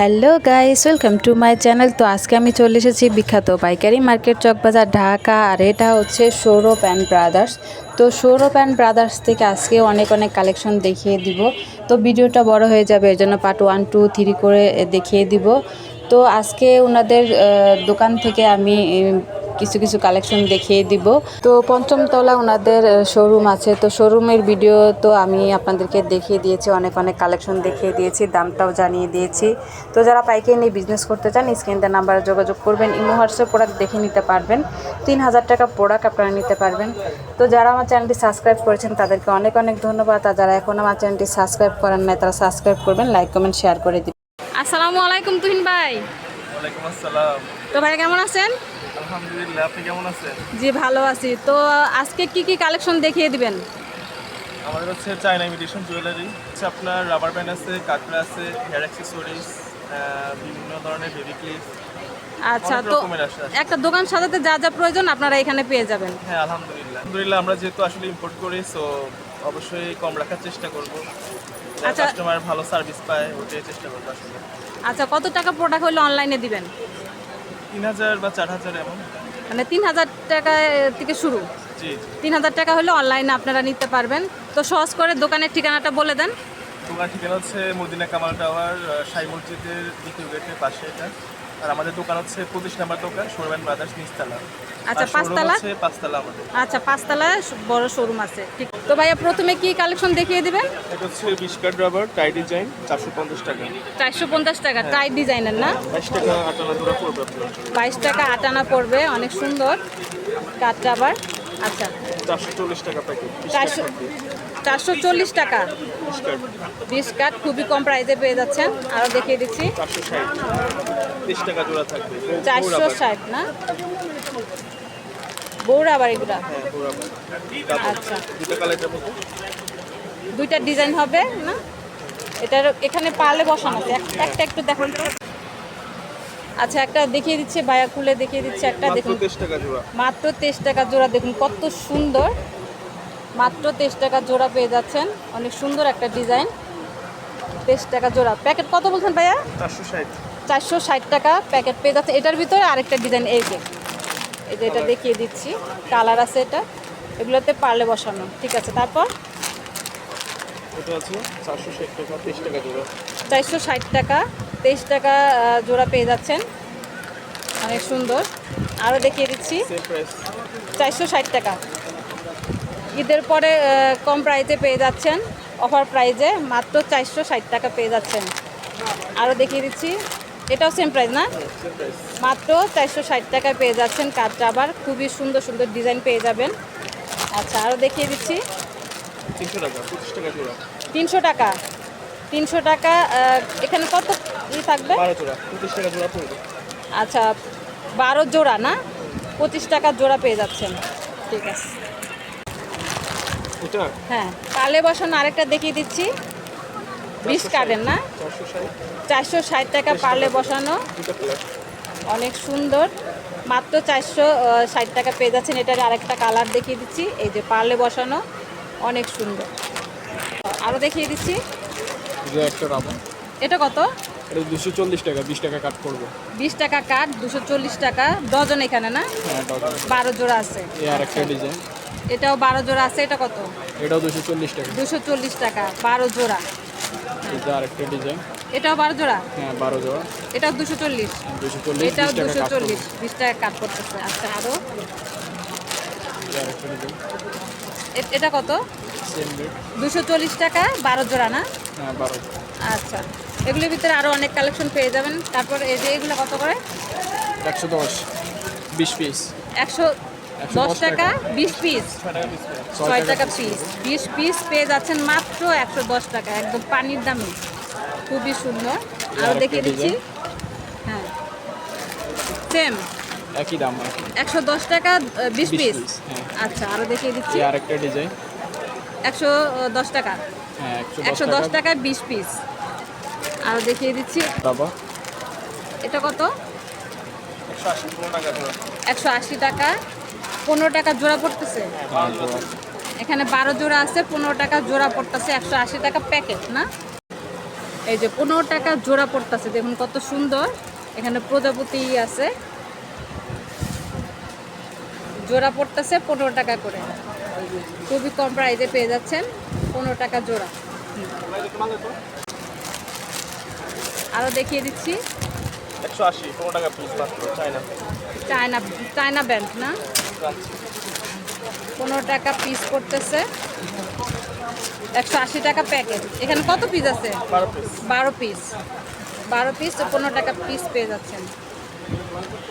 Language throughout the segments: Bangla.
Hello guys, welcome to my channel. তো আজকে আমি চলে এসেছি বিখ্যাত পাইকারি মার্কেট চকবাজার ঢাকা, আর এটা হচ্ছে সৌরভ অ্যান্ড ব্রাদার্স। তো সৌরভ অ্যান্ড ব্রাদার্স থেকে আজকে অনেক অনেক কালেকশন দেখিয়ে দিব। তো ভিডিওটা বড় হয়ে যাবে, এর জন্য পার্ট ওয়ান টু থ্রি করে দেখিয়ে দিব। তো আজকে ওনাদের দোকান থেকে আমি কিছু কিছু কালেকশন দেখিয়ে দিব। তো পঞ্চম তলা ওনাদের শোরুম আছে। তো শোরুমের ভিডিও তো আমি আপনাদেরকে দেখিয়ে দিয়েছি। অনেক অনেক কালেকশন দেখিয়ে দিয়েছি দামটাও জানিয়ে দিয়েছি। তো যারা পাইকারি নিয়ে বিজনেস করতে চান স্ক্রিনতে নাম্বারে যোগাযোগ করবেন। ইমো হোয়াটসঅ্যাপ প্রোডাক্ট দেখে নিতে পারবেন। তিন হাজার টাকা প্রোডাক্ট আপনারা নিতে পারবেন। তো যারা আমার চ্যানেলটি সাবস্ক্রাইব করেছেন তাদেরকে অনেক অনেক ধন্যবাদ। আর যারা এখন আমার চ্যানেলটি সাবস্ক্রাইব করেন না তারা সাবস্ক্রাইব করবেন লাইক কমেন্ট শেয়ার করে দিবেন। আসসালামু আলাইকুম তুহিন ভাই। ওয়ালাইকুম আসসালাম। তো ভাই কেমন আছেন? আলহামদুলিল্লাহ আপনি কেমন আছেন? জি ভালো আছি। তো আজকে কি কি কালেকশন দেখিয়ে দিবেন? আমাদের হচ্ছে চায়না ইমিটেশন জুয়েলারি হচ্ছে আপনার রাবার ব্যান্ড আছে কাঁকড়া আছে হেয়ার অ্যাক্সেসরিজ বিভিন্ন ধরনের বেবি ক্লিপ আচ্ছা তো। একটা দোকান সাজাতে যা যা প্রয়োজন আপনারা এখানে পেয়ে যাবেন। হ্যাঁ আলহামদুলিল্লাহ। আলহামদুলিল্লাহ আমরা যেহেতু আসলে ইম্পোর্ট করি সো অবশ্যই কম রাখার চেষ্টা করব। আচ্ছা। কাস্টমার ভালো সার্ভিস পায় ওটাই চেষ্টা করব আসলে। আচ্ছা কত টাকা প্রোডাক্ট হলে অনলাইনে দিবেন? তিন হাজার বা চার হাজার এমন? মানে তিন হাজার টাকা থেকে শুরু। তিন হাজার টাকা হলে অনলাইনে আপনারা নিতে পারবেন। তো সহজ করে দোকানের ঠিকানাটা বলে দেন। দোকান ঠিকানা হচ্ছে মদিনা কামাল টাওয়ার সাই মসজিদের দ্বিতীয় গেটের পাশে এটা। আর আমাদের দোকান হচ্ছে পঁচিশ নাম্বার দোকান সোরম্যান ব্রাদার্স নিচতলা আচ্ছা, পাঁচতলা? পাঁচতলা আমাদের। আচ্ছা পাঁচতলা বড় শোরুম আছে। ঠিক। তো ভাইয়া প্রথমে কি কালেকশন দেখিয়ে দিবেন? এটা হচ্ছে বিস্কাট রাবার টাই ডিজাইন চারশো পঞ্চাশ টাকা। চারশো পঞ্চাশ টাকা টাইট ডিজাইনের না? বাইশ টাকা আটানা ধরা পড়বে বাইশ টাকা আটানা পড়বে অনেক সুন্দর। কাঠটা রাবার। আচ্ছা। চারশো চল্লিশ টাকা প্যাকেট চারশো চারশো চল্লিশ টাকা। বিস্কাট বিশ কাঠ খুবই কম প্রাইসে পেয়ে যাচ্ছেন। আরও দেখিয়ে দিচ্ছি। চারশো ষাট। তিরিশ টাকা জোড়া থাকবে। চারশো। ষাট না? বৌরা আবার এগুলা? হ্যাঁ আচ্ছা। দুটো কালার যাব দুইটা ডিজাইন হবে না? এটার এখানে পালে বসানো আছে। একটা একটু দেখান আচ্ছা একটা দেখিয়ে দিচ্ছে বায়া খুলে দেখিয়ে দিচ্ছে একটা দেখুন। মাত্র তেইশ টাকা জোড়া দেখুন কত সুন্দর। মাত্র তেইশ টাকা জোড়া পেয়ে যাচ্ছেন। অনেক সুন্দর একটা ডিজাইন তেইশ টাকা জোড়া। প্যাকেট কত বলছেন ভাইয়া? চারশো ষাট। চারশো ষাট টাকা প্যাকেট পেয়ে যাচ্ছে। এটার ভিতরে আরেকটা ডিজাইন এই যে। এই যে এটা দেখিয়ে দিচ্ছি। কালার আছে এটা। এগুলোতে পারলে বসানো। ঠিক আছে তারপর? চারশো ষাট টাকা তেইশ টাকা জোড়া। পেয়ে যাচ্ছেন। অনেক সুন্দর। আরও দেখিয়ে দিচ্ছি। চারশো ষাট টাকা। ঈদের পরে কম প্রাইসে পেয়ে যাচ্ছেন। অফার প্রাইজে মাত্র চারশো ষাট টাকা পেয়ে যাচ্ছেন। আরও দেখিয়ে দিচ্ছি। এটাও সেম প্রাইস না? মাত্র চারশো ষাট টাকায় পেয়ে যাচ্ছেন কাঠটা আবার। খুবই সুন্দর সুন্দর ডিজাইন পেয়ে যাবেন। আচ্ছা আরও দেখিয়ে দিচ্ছি। তিনশো টাকা টাকা তিনশো টাকা। টাকা এখানে কত ই থাকবে? টাকা আচ্ছা বারো জোড়া না? পঁচিশ টাকার জোড়া পেয়ে যাচ্ছেন। ঠিক আছে। হ্যাঁ পালে বসানো আরেকটা দেখিয়ে দিচ্ছি। বিশ কার্ডের না? চারশো ষাট টাকা পারলে বসানো। অনেক সুন্দর। মাত্র চারশো ষাট টাকা পেয়ে যাচ্ছেন। এটার আরেকটা কালার দেখিয়ে দিচ্ছি। এই যে পারলে বসানো অনেক সুন্দর। আরও দেখিয়ে দিচ্ছি। এটা কত? এটা দুশো চল্লিশ টাকা বিশ টাকা কাট করব। বিশ টাকা কাঠ দুশো চল্লিশ টাকা। ডজন এখানে না? হ্যাঁ বারো জোড়া আছে। এই আর একটা ডিজাইন এটাও বারো জোড়া আছে। এটা কত? এটাও দুশো চল্লিশ টাকা। দুশো চল্লিশ টাকা বারো জোড়া। এটা আর একটা ডিজাইন এটাও বারো জোড়া? হ্যাঁ বারো জোড়া। এটাও দুশো চল্লিশ। দুশো চল্লিশ এটাও টাকা দুশো কাট চল্লিশ বিশ টাকা কাট করতেছে। আচ্ছা এটা আর এটা কত? সেম রেট দুশো চল্লিশ টাকা বারো জোড়া না? হ্যাঁ বারো। আচ্ছা। এগুলোর ভিতরে আরও অনেক কালেকশন পেয়ে যাবেন। তারপর এই যে এগুলো কত করে? একশো দশ বিশ পিস একশো একশো দশ টাকা। বিশ পিস ছয় টাকা পিস বিশ পিস পেয়ে যাচ্ছেন মাত্র একশো দশ টাকা। একদম পানির দামে। খুবই সুন্দর। আরও দেখিয়ে দিচ্ছি। হ্যাঁ। সেম একই দাম একশো দশ টাকা বিশ পিস হ্যাঁ। আচ্ছা আরও দেখিয়ে দিচ্ছি। এই আর একটা ডিজাইন একশো দশ টাকা। হ্যাঁ একশো দশ টাকা। বিশ পিস আরও দেখিয়ে দিচ্ছি। রাবার এটা কত? একশো আশি টাকা। পনেরো টাকা জোড়া পড়তেছে? এখানে বারো জোড়া আছে পনেরো টাকা জোড়া পড়তেছে একশো আশি টাকা প্যাকেট না? এই যে পনেরো টাকা জোড়া পড়তেছে দেখুন কত সুন্দর। এখানে প্রজাপতি আছে। জোড়া পড়তেছে পনেরো টাকা করে। খুবই কম প্রাইজে পেয়ে যাচ্ছেন পনেরো টাকা জোড়া। আরও দেখিয়ে দিচ্ছি। একশো আশি পনেরো টাকা চায়না। চায়না চায়না ব্যান্ড না? পনেরো টাকা পিস করতেছে একশো আশি টাকা প্যাকেট এখানে কত পিস আছে? বারো পিস বারো পিস তো পনেরো টাকা পিস পেয়ে যাচ্ছেন।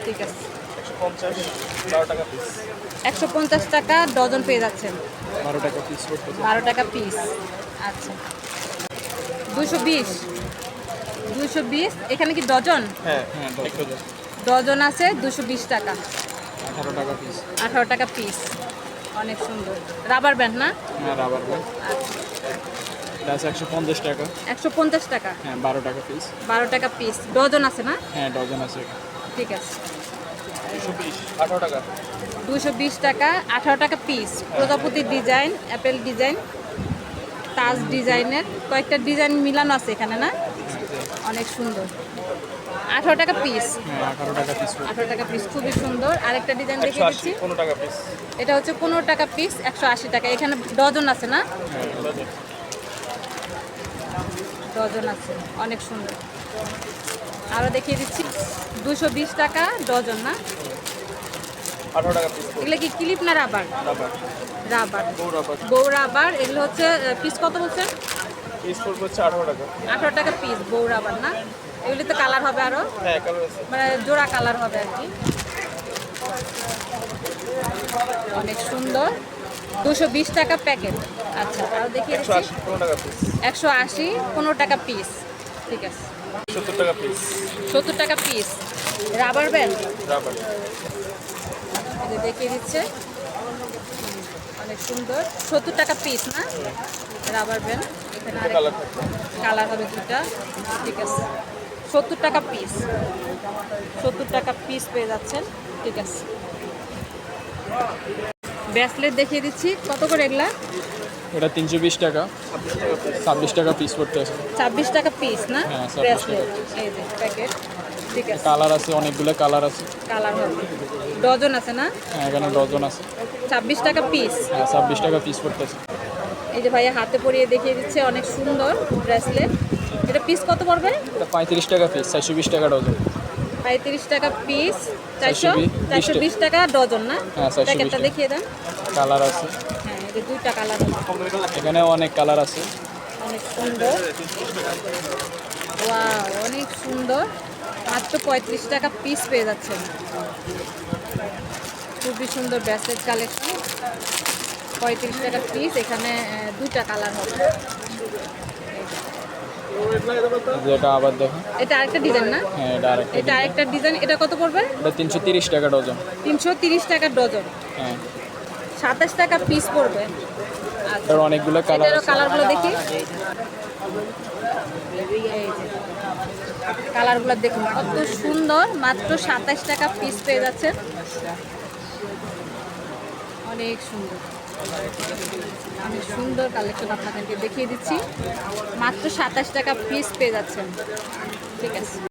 ঠিক আছে। একশো পঞ্চাশ টাকা ডজন পেয়ে যাচ্ছেন। বারো টাকা পিস বারো টাকা পিস আচ্ছা। দুশো বিশ। দুশো বিশ এখানে কি ডজন? হ্যাঁ হ্যাঁ ডজন। আছে দুশো বিশ টাকা। আঠারো টাকা পিস অনেক সুন্দর। রাবার ব্যান্ড না? হ্যাঁ রাবার ব্যাগ আচ্ছা। এটা আছে একশো পঞ্চাশ টাকা। একশো পঞ্চাশ টাকা? হ্যাঁ বারো টাকা পিস বারো টাকা পিস ডজন আছে না? হ্যাঁ ডজন আছে ঠিক আছে। দুশো বিশ টাকা। আঠারো টাকা পিস প্রজাপতির ডিজাইন অ্যাপেল ডিজাইন তাজ ডিজাইনের। কয়েকটা ডিজাইন মিলানো আছে এখানে না? অনেক সুন্দর। আঠারো টাকা পিস আঠারো টাকা পিস আঠারো টাকা পিস খুবই সুন্দর। আরেকটা ডিজাইন দেখিয়ে দিচ্ছি পনেরো টাকা পিস এটা হচ্ছে পনেরো টাকা পিস একশো আশি টাকা। এখানে ডজন আছে না? ডজন আছে অনেক সুন্দর। আরও দেখিয়ে দিচ্ছি। দুশো বিশ টাকা ডজন না? আঠারো টাকা পিস এগুলো কি ক্লিপ না রাবার? রাবার। বউ রাবার। এগুলো হচ্ছে পিস কত বলছেন? পিস হচ্ছে আঠারো টাকা। আঠারো টাকা পিস বউ রাবার না? এগুলিতে কালার হবে আরও হ্যাঁ মানে জোড়া কালার হবে আর কি। অনেক সুন্দর। দুশো বিশ টাকা প্যাকেট আচ্ছা আরও দেখিয়ে একশো আশি পনেরো টাকা পিস ঠিক আছে। সত্তর টাকা পিস সত্তর টাকা পিস রাবার ব্যান্ড রাবার দেখিয়ে দিচ্ছে। অনেক সুন্দর। সত্তর টাকা পিস না? রাবার ব্যান্ড এখানে কালার হবে দুটা। ঠিক আছে। সত্তর টাকা পিস সত্তর টাকা পিস পেয়ে যাচ্ছেন ঠিক আছে। ব্রেসলেট দেখিয়ে দিচ্ছি কত করে এগুলা? এটা তিনশো বিশ টাকা। ছাব্বিশ টাকা পিস করতে আছে। ছাব্বিশ টাকা পিস না? 26 ব্রেসলেট এই যে প্যাকেট ঠিক আছে। কালার আছে অনেকগুলো কালার আছে। কালার হবে। ডজন আছে না? হ্যাঁ এখানে ডজন আছে। ছাব্বিশ টাকা পিস হ্যাঁ ছাব্বিশ টাকা পিস করতেছে এই যে ভাইয়া হাতে পরিয়ে দেখিয়ে দিচ্ছে অনেক সুন্দর ব্রেসলেট এটা পিস কত পড়বে? এটা পঁয়ত্রিশ টাকা পিস চারশো বিশ টাকা ডজন। পঁয়ত্রিশ টাকা পিস চারশো? 420 চারশো বিশ টাকা ডজন না? হ্যাঁ, 420 প্যাকেটটা দেখিয়ে দেন। কালার আছে। হ্যাঁ যে দুইটা কালার এখানে অনেক কালার আছে। অনেক সুন্দর। ওয়াও অনেক সুন্দর। মাত্র পঁয়ত্রিশ টাকা পিস পেয়ে যাচ্ছেন। খুবই সুন্দর ব্যাসেট কালেকশন। পঁয়ত্রিশ টাকা পিস এখানে দুইটা কালার হবে। যেটা আবার দেখো। এটা আরেকটা ডিজাইন না? হ্যাঁ এটা আরেকটা এটা আরেকটা ডিজাইন এটা কত পড়বে? এটা তিনশো তিরিশ টাকা ডজন। তিনশো তিরিশ টাকা ডজন। হ্যাঁ। সাতাশ টাকা পিস পড়বে। আচ্ছা। অনেকগুলো কালার আছে। কালারগুলো দেখি। কালারগুলো দেখুন। কত সুন্দর। মাত্র সাতাশ টাকা পিস পেয়ে যাচ্ছে অনেক সুন্দর। অনেক সুন্দর কালেকশন আপনাদেরকে দেখিয়ে দিচ্ছি। মাত্র সাতাশ টাকা পিস পেয়ে যাচ্ছেন। ঠিক আছে।